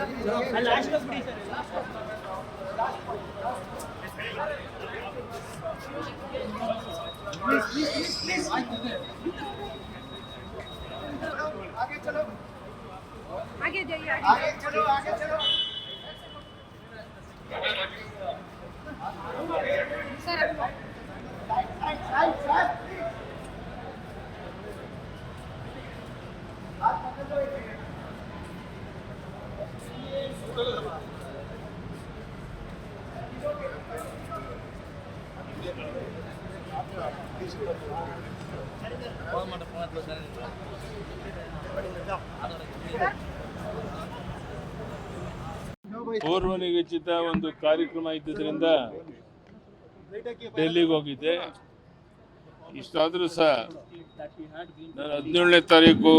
Please please please आगे चलो आगे जाइए आगे चलो आगे चलो sir right right right right आप पकड़ लो एक ನಿಗದಿತ ಒಂದು ಕಾರ್ಯಕ್ರಮ ಇದ್ದುದರಿಂದ ಡೆಲ್ಲಿಗೆ ಹೋಗಿದ್ದೆ. ಇಷ್ಟಾದರೂ ಸಹ ನಾನು ಹದಿನೇಳನೇ ತಾರೀಕು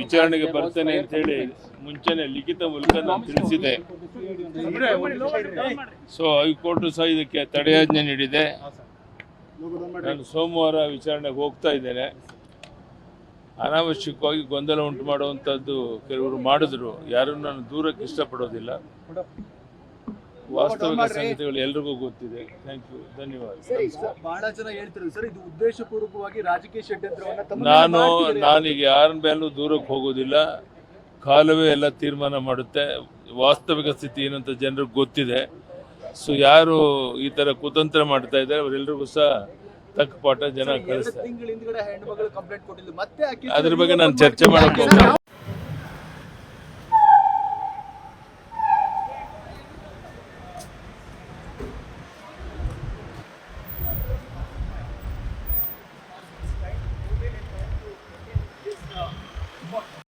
ವಿಚಾರಣೆಗೆ ಬರ್ತೇನೆ ಅಂತೇಳಿ ಮುಂಚೆನೆ ಲಿಖಿತ ಮೂಲಕ ನಾನು ತಿಳಿಸಿದೆ ಸೊ ಹೈಕೋರ್ಟ್ ಸಹ ಇದಕ್ಕೆ ತಡೆಯಾಜ್ಞೆ ನೀಡಿದೆ. ನಾನು ಸೋಮವಾರ ವಿಚಾರಣೆಗೆ ಹೋಗ್ತಾ ಇದ್ದೇನೆ. ಅನಾವಶ್ಯಕವಾಗಿ ಗೊಂದಲ ಉಂಟು ಮಾಡುವಂಥದ್ದು ಕೆಲವರು ಮಾಡಿದ್ರು. ಯಾರು ನಾನು ದೂರಕ್ಕೆ ಇಷ್ಟಪಡೋದಿಲ್ಲ. ವಾಸ್ತವಿಕ ಸಂಗತಿಗಳು ಎಲ್ರಿಗೂ ಗೊತ್ತಿದೆ. ಥ್ಯಾಂಕ್ ಯು ಧನ್ಯವಾದ. ಬಹಳ ಜನ ಹೇಳ್ತಿರೋದು. ಸರ್ ಇದು ಉದ್ದೇಶಪೂರ್ವಕವಾಗಿ ರಾಜಕೀಯ ಷಡ್ಯಂತ್ರವನ್ನ ತಮ್ಮ ನಾನು ನಾನೀಗ ಯಾರ ಮೇಲೂ ದೂರಕ್ಕೆ ಹೋಗೋದಿಲ್ಲ. ಕಾಲವೇ ಎಲ್ಲ ತೀರ್ಮಾನ ಮಾಡುತ್ತೆ. ವಾಸ್ತವಿಕ ಸ್ಥಿತಿ ಏನಂತ ಜನರಿಗೆ ಗೊತ್ತಿದೆ. ಸೊ ಯಾರು ಈ ತರ ಕುತಂತ್ರ ಮಾಡ್ತಾ ಇದ್ದಾರೆ ಅವರೆಲ್ಲರಿಗೂ ಸಹ ತಕ್ಕ ಪಾಠ ಜನ ಕಳಿಸ್ತಾರೆ ಅದ್ರ ಬಗ್ಗೆ ನಾನು ಚರ್ಚೆ ಮಾಡಕ್ಕೆ